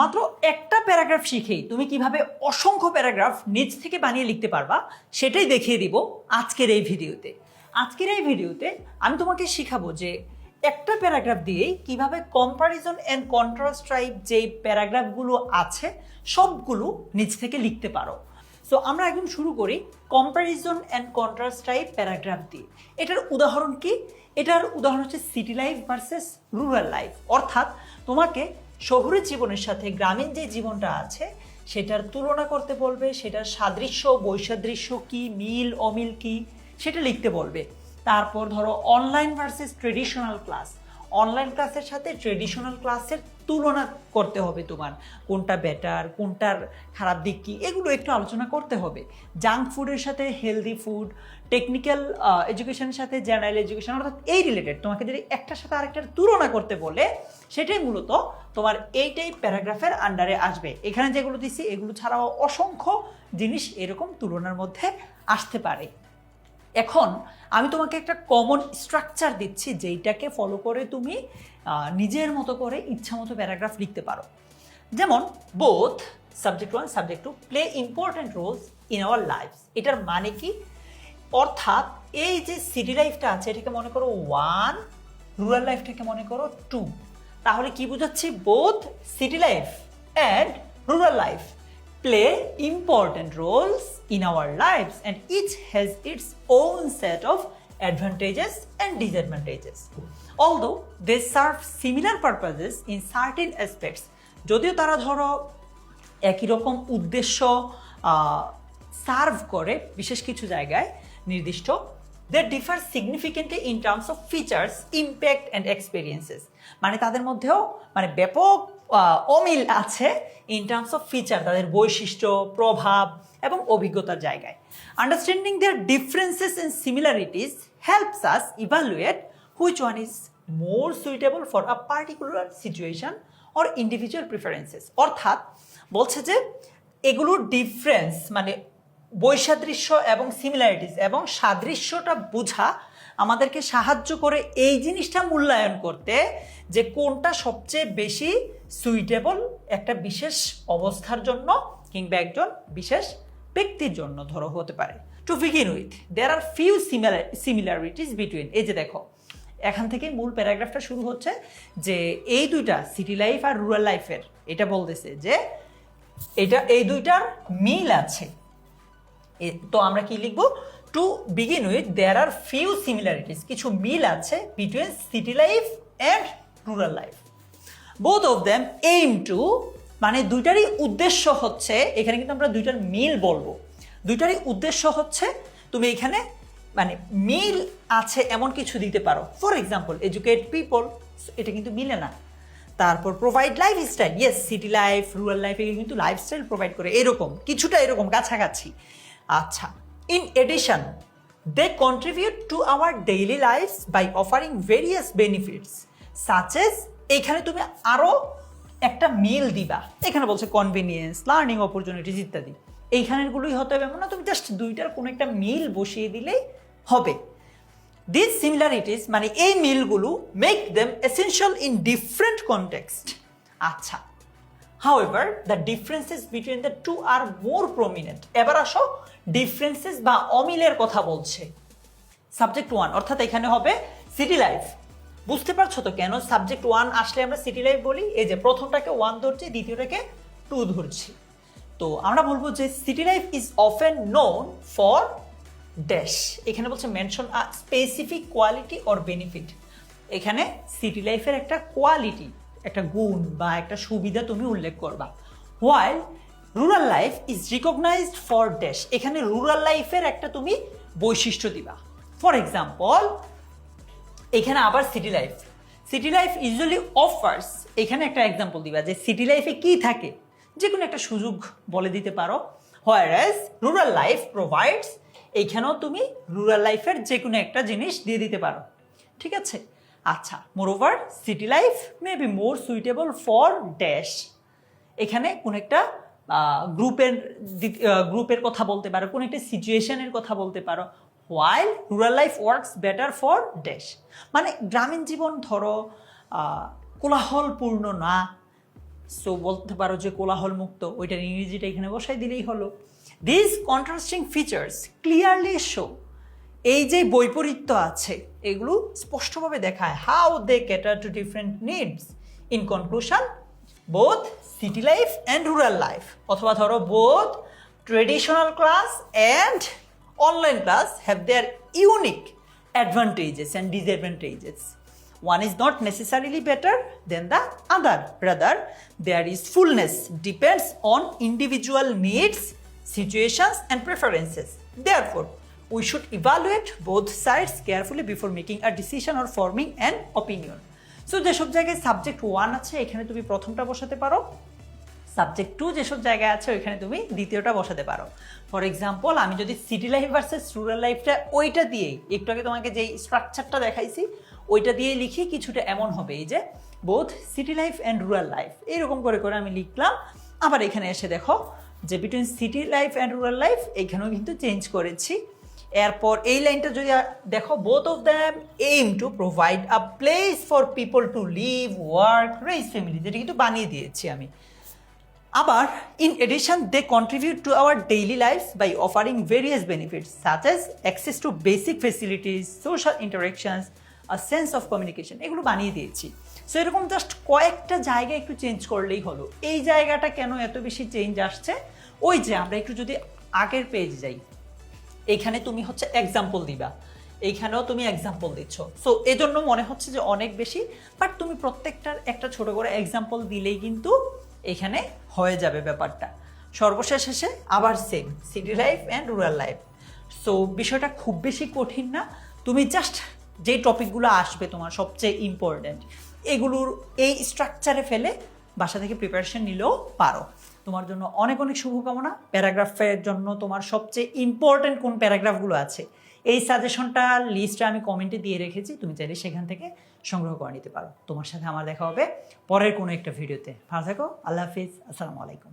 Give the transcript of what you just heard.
মাত্র একটা প্যারাগ্রাফ শিখেই তুমি কীভাবে অসংখ্য প্যারাগ্রাফ নিজ থেকে বানিয়ে লিখতে পারবা, সেটাই দেখিয়ে দিব আজকের এই ভিডিওতে। আজকের এই ভিডিওতে আমি তোমাকে শিখাবো যে একটা প্যারাগ্রাফ দিয়েই কীভাবে কম্পারিজন অ্যান্ড কন্ট্রাস্ট টাইপ যেই প্যারাগ্রাফগুলো আছে, সবগুলো নিজ থেকে লিখতে পারো। সো আমরা এখন শুরু করি comparison and contrast type paragraph দিয়ে। এটার উদাহরণ কি? এটার উদাহরণ হচ্ছে city life versus rural life অর্থাৎ তোমাকে শহুরের জীবনের সাথে গ্রামীণ যে জীবনটা আছে, সেটার তুলনা করতে বলবে, সেটার সাদৃশ্য, বৈসাদৃশ্য কি, মিল, অমিল কি, সেটা লিখতে বলবে। তারপর ধরো online versus traditional class online ক্লাসের সাথে ট্রেডিশনাল ক্লাসের তুলনা করতে হবে তোমার। কোনটা বেটার কোনটার খারাপ দিক কী, এগুলো একটু আলোচনা করতে হবে। জাঙ্ক ফুডের সাথে হেলদি ফুড টেকনিক্যাল এডুকেশনের সাথে জেনারেল এডুকেশন অর্থাৎ এই রিলেটেড তোমাকে যদি একটার সাথে আরেকটার তুলনা করতে বলে, সেটাই মূলত তোমার এইটাই প্যারাগ্রাফের আন্ডারে আসবে। এখানে যেগুলো দিছি, এগুলো ছাড়াও অসংখ্য জিনিস এরকম তুলনার মধ্যে আসতে পারে। এখন আমি তোমাকে একটা কমন স্ট্রাকচার দিচ্ছি যেইটাকে ফলো করে তুমি নিজের মতো করে ইচ্ছা মতো প্যারাগ্রাফ লিখতে পারো। যেমন both subject one subject two play important roles in our life এটার মানে কি? অর্থাৎ এই যে সিটি লাইফটা আছে, এটাকে মনে করো ওয়ান রুরাল লাইফটাকে মনে করো টু তাহলে কি বুঝাচ্ছি? Both city life and rural life play important roles in our lives and each has its own set of advantages and disadvantages. Although they serve similar purposes in certain aspects, যদিও তারা ধরো একই রকম উদ্দেশ্য serve করে বিশেষ কিছু জায়গায় নির্দিষ্ট they differ significantly in terms of features impact and experiences মানে তাদের মধ্যেও মানে ব্যাপক অমিল আছে ইন টার্মস অফ ফিচার তাদের বৈশিষ্ট্য, প্রভাব এবং অভিজ্ঞতার জায়গায়। Understanding their differences in similarities helps us evaluate which one is more suitable for a particular situation or individual preferences অর্থাৎ বলছে যে, এগুলোর ডিফারেন্স মানে বৈসাদৃশ্য এবং সিমিলারিটিস এবং সাদৃশ্যটা বোঝা আমাদেরকে সাহায্য করে এই জিনিসটা মূল্যায়ন করতে যে কোনটা সবচেয়ে বেশি সুইটেবল একটা বিশেষ অবস্থার জন্য কিংবা একজন বিশেষ ব্যক্তির জন্য ধরো হতে পারে। To begin with there are few similar similarities between এই যে দেখো, এখান থেকে মূল প্যারাগ্রাফটা শুরু হচ্ছে যে এই দুইটা সিটি লাইফ আর রুরাল লাইফের এটা বলতেছে যে এটা, এই দুইটার মিল আছে। তো আমরা কি লিখব? To begin with there are few similarities কিছু মিল আছে between city life and rural life both of them aim to মানে দুইটারই উদ্দেশ্য হচ্ছে, এখানে কিন্তু আমরা দুইটার মিল বলব। দুইটারই উদ্দেশ্য হচ্ছে, তুমি এখানে মানে মিল আছে এমন কিছু দিতে পারো। ফর এক্সাম্পল এডুকেট পিপল এটা কিন্তু মিলে না। তারপর provide life style yes city life rural লাইফে কিন্তু লাইফস্টাইল প্রোভাইড করে। এরকম, কিছুটা এরকম, কাছাকাছি। আচ্ছা in addition they contribute to our daily life by offering various benefits such as এখানে তুমি আরও একটা মিল দিবা। এখানে বলছে কনভিনিয়েন্স লার্নিং অপরচুনিটিস ইত্যাদি। এইখানেরগুলোই হতে হবে। এমন না তুমি জাস্ট দুইটার কোনো একটা মিল বসিয়ে দিলেই হবে। দিস সিমিলারিটিস মানে এই মিলগুলো make them essential in different context আচ্ছা however the differences between the two are more prominent এবার আসো ডিফারেন্সেস বা অমিলের কথা বলছে। সাবজেক্ট ওয়ান অর্থাৎ এখানে হবে সিটি লাইফ বুঝতে পারছ তো কেন সাবজেক্ট ওয়ান আসলে আমরা সিটি লাইফ বলি? এই যে প্রথমটাকে ওয়ান ধরছি, দ্বিতীয়টাকে টু ধরছি। তো আমরা বলব যে city life is often known for dash এখানে বলছে mention a specific quality or benefit এখানে সিটি লাইফের একটা কোয়ালিটি একটা গুণ বা একটা সুবিধা তুমি উল্লেখ করবা। While rural life is recognised for dash এখানে রুরাল লাইফের একটা তুমি বৈশিষ্ট্য দিবা। ফর এক্সাম্পল এখানে আবার city life city life usually offers এখানে একটা এক্সাম্পল দিবা যে সিটি লাইফে কি থাকে? যে কোনো একটা সুযোগ বলে দিতে পারো। হোয়ারাস রুরাল লাইফ প্রোভাইডস এইখানেও তুমি রুরাল লাইফের যে কোনো একটা জিনিস দিয়ে দিতে পারো। ঠিক আছে? আচ্ছা moreover city life may be more suitable for dash এখানে কোন একটা গ্রুপের গ্রুপের কথা বলতে পারো, কোন একটা সিচুয়েশনের কথা বলতে পারো while rural life works better for dash মানে গ্রামীণ জীবন ধরো কোলাহলপূর্ণ না। সো বলতে পারো যে কোলাহল মুক্ত ওইটার ইংরেজিটা এখানে বসাই দিলেই হলো। This contrasting features clearly show এই যে বৈপরীত্য আছে, এগুলো স্পষ্টভাবে দেখায় how they cater to different needs in conclusion both city life and rural life অথবা ধরো both traditional class and online class have their unique advantages and disadvantages one is not necessarily better than the other rather their usefulness depends on individual needs situations and preferences therefore we should evaluate both sides carefully before making a decision or forming an opinion. So যেসব জায়গায় subject one আছে, এখানে তুমি প্রথমটা বসাতে পারো। Subject to যেসব জায়গায় আছে, ওইখানে তুমি দ্বিতীয়টা বসাতে পারো। ফর এক্সাম্পল আমি যদি সিটি লাইফ ভার্সেস রুরাল লাইফটা ওইটা দিয়েই, একটু আগে তোমাকে যেই স্ট্রাকচারটা দেখাইছি, ওইটা দিয়ে লিখি, কিছুটা এমন হবে। এই যে both city life and rural life এরকম করে করে আমি লিখলাম। আবার এখানে এসে দেখো যে between city life and rural life এখানেও কিন্তু চেঞ্জ করেছি। এরপর এই লাইনটা যদি দেখো both of them aim to provide a place for people to live work raise family যেটা কিন্তু বানিয়ে দিয়েছি আমি। আবার in addition they contribute to our daily life by offering various benefits such as access to basic facilities social interactions a sense of communication এগুলো বানিয়ে দিয়েছি। So এরকম জাস্ট কয়েকটা জায়গা একটু চেঞ্জ করলেই হলো। এই জায়গাটা কেন এত বেশি চেঞ্জ আসছে? ওই যে, আমরা একটু যদি আগের পেজ যাই। এইখানে তুমি হচ্ছে এক্সাম্পল দিবা। এইখানেও তুমি এক্সাম্পল দিচ্ছ। সো এজন্য মনে হচ্ছে যে অনেক বেশি বাট তুমি প্রত্যেকটার একটা ছোট করে এক্সাম্পল দিলেই কিন্তু এখানে হয়ে যাবে ব্যাপারটা। সর্বশেষ এসে আবার same city life and rural life so বিষয়টা খুব বেশি কঠিন না। তুমি জাস্ট যে টপিকগুলো আসবে তোমার সবচেয়ে ইম্পর্ট্যান্ট এগুলোর এই স্ট্রাকচারে ফেলে বাসা থেকে প্রিপারেশন নিলেও পারো। তোমার জন্য অনেক অনেক শুভকামনা। প্যারাগ্রাফের জন্য তোমার সবচেয়ে ইম্পর্টেন্ট কোন প্যারাগ্রাফগুলো আছে? এই সাজেশনটা লিস্টটা আমি কমেন্টে দিয়ে রেখেছি, তুমি চাইলে সেখান থেকে সংগ্রহ করে নিতে পারো। তোমার সাথে আমার দেখা হবে পরের কোনো একটা ভিডিওতে ভালো থাকো, আল্লাহ হাফিজ, আসসালামু আলাইকুম।